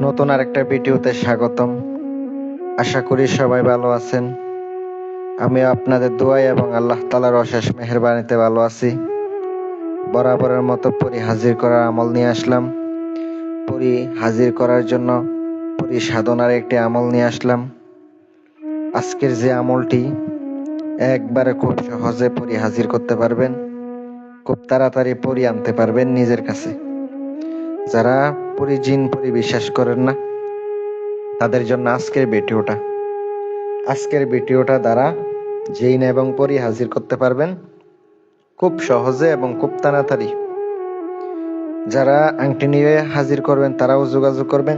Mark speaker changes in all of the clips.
Speaker 1: নতুন আরেকটা ভিডিওতে স্বাগতম। আশা করি সবাই ভালো আছেন। আমি আপনাদের দোয়াই এবং আল্লাহ তালার অশেষ মেহরবানিতে ভালো আছি। বরাবরের মতো পরি হাজির করার আমল নিয়ে আসলাম। পরি হাজির করার জন্য পরি সাধনার একটি আমল নিয়ে আসলাম। আজকের যে আমলটি, একবারে খুব সহজে পরি হাজির করতে পারবেন। খুব তাড়াতাড়ি পরি আনতে পারবেন নিজের কাছে। যারা পরি জিন পরি বিশ্বাস করেন না। তাদের জন্য আজকের ভিডিওটা। আজকের ভিডিওটা দ্বারা জিন এবং পরি হাজির করতে পারবেন খুব সহজে এবং খুব তাড়াতাড়ি। যারা আংটি নিয়ে হাজির করবেন, তারাও যোগাযোগ করবেন।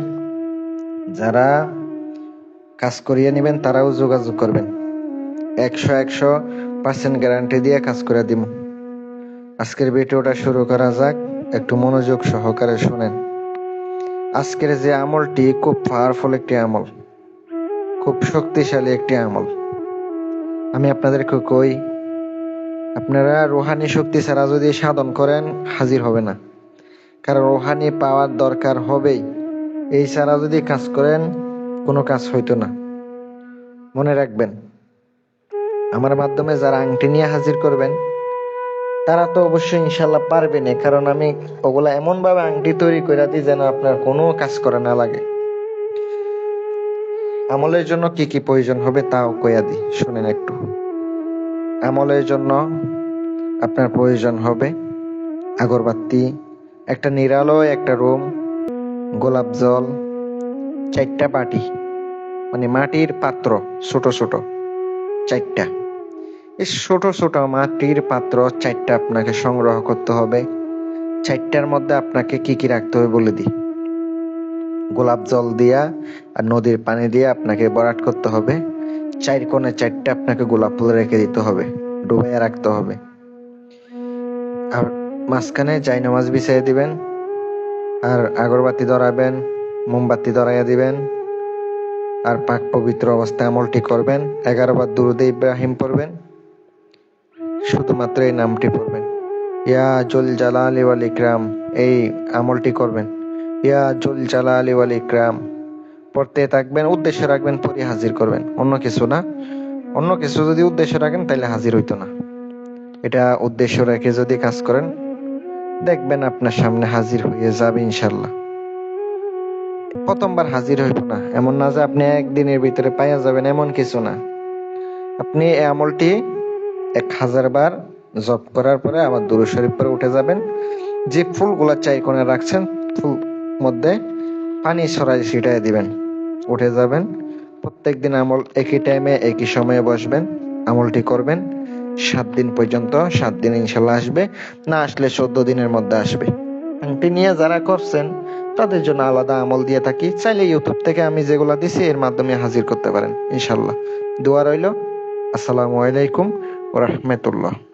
Speaker 1: যারা কাজ করিয়ে নেবেন, তারাও যোগাযোগ করবেন। একশো একশো পার্সেন্ট গ্যারান্টি দিয়ে কাজ করে দিব। আজকের ভিডিওটা শুরু করা যাক। একটু মনোযোগ সহকারে শুনেন। আজকের যে আমলটি খুব পাওয়ারফুল একটি আমল, খুব শক্তিশালী একটি আমল। আমি আপনাদেরকে কই, আপনারা রোহানি শক্তি ছাড়া যদি সাধন করেন, হাজির হবে না। কারণ রোহানি পাওয়ার দরকার হবেই। এই ছাড়া যদি কাজ করেন, কোনো কাজ হইতো না। মনে রাখবেন, আমার মাধ্যমে যারা আংটি নিয়ে হাজির করবেন তারা তো অবশ্যই ইনশাল্লাহ পারবে না, কারণ আমি ওগুলা এমন ভাবে আংটি তৈরি করে দিই যেন আপনার কোনো কাজ করা না লাগে। আমলের জন্য কি কি প্রয়োজন হবে তাও কইয়া দিই, শুনেন একটু। আমলের জন্য আপনার প্রয়োজন হবে আগরবাতি, একটা নিরালয়, একটা রুম, গোলাপ জল, চারটা বাটি মানে মাটির পাত্র, ছোট ছোট, চারটা। ছোট ছোট মাটির পাত্র চারটা আপনাকে সংগ্রহ করতে হবে। চারটার মধ্যে আপনাকে কি কি রাখতে হবে বলে দিই। গোলাপ জল দিয়া আর নদীর পানি দিয়ে আপনাকে বরাট করতে হবে। চার কোণে চারটা আপনাকে গোলাপ ফুল রেখে দিতে হবে ডুবাইয়া রাখতে হবে। আর মাঝখানে যাই নামাজ বিছিয়ে দিবেন, আর আগরবাতি ধরাবেন, মোমবাতি ধরাইয়া দিবেন, আর পাক পবিত্র অবস্থায় আমলটি করবেন। এগারো বার দুরুদে ইব্রাহিম পড়বেন। শুধুমাত্র এই নামটি পড়বেন। ইয়া জুল জালালি ওয়াল ইকরাম, এই আমলটি করবেন। ইয়া জুল জালালি ওয়াল ইকরাম, পড়তে থাকবেন, উদ্দেশ্য রাখবেন পরে হাজির করবেন। অন্য কিছু না। অন্য কিছু যদি উদ্দেশ্য রাখেন তাহলে হাজির হইতো না। এটা উদ্দেশ্য রেখে যদি কাজ করেন, দেখবেন আপনার সামনে হাজির হয়ে যাবে ইনশাল্লাহ প্রথমবার হাজির হইব না। এমন না যে আপনি একদিনের ভিতরে পাইয়া যাবেন, এমন কিছু না। আপনি এই আমলটি এক হাজার বার জপ করার পরে আবার দুরু শরীফ পরে উঠে যাবেন। যে ফুলগুলা চাই কোণে রাখছেন, ফুল মধ্যে পানি ছড়াই ছিটাই দিবেন। উঠে যাবেন। প্রত্যেক দিন আমল একই টাইমে একই সময়ে বসবেন। আমলটি করবেন। সাত দিন পর্যন্ত, সাত দিন ইনশাল্লাহ আসবে। না আসলে চোদ্দ দিনের মধ্যে আসবে। আংটি নিয়ে যারা করছেন, তাদের জন্য আলাদা আমল দিয়ে থাকি। চাইলে ইউটিউব থেকে আমি যেগুলো দিছি, এর মাধ্যমে হাজির করতে পারেন, ইনশাল্লাহ। দোয়া রইল। আসসালামু আলাইকুম। rahmetullah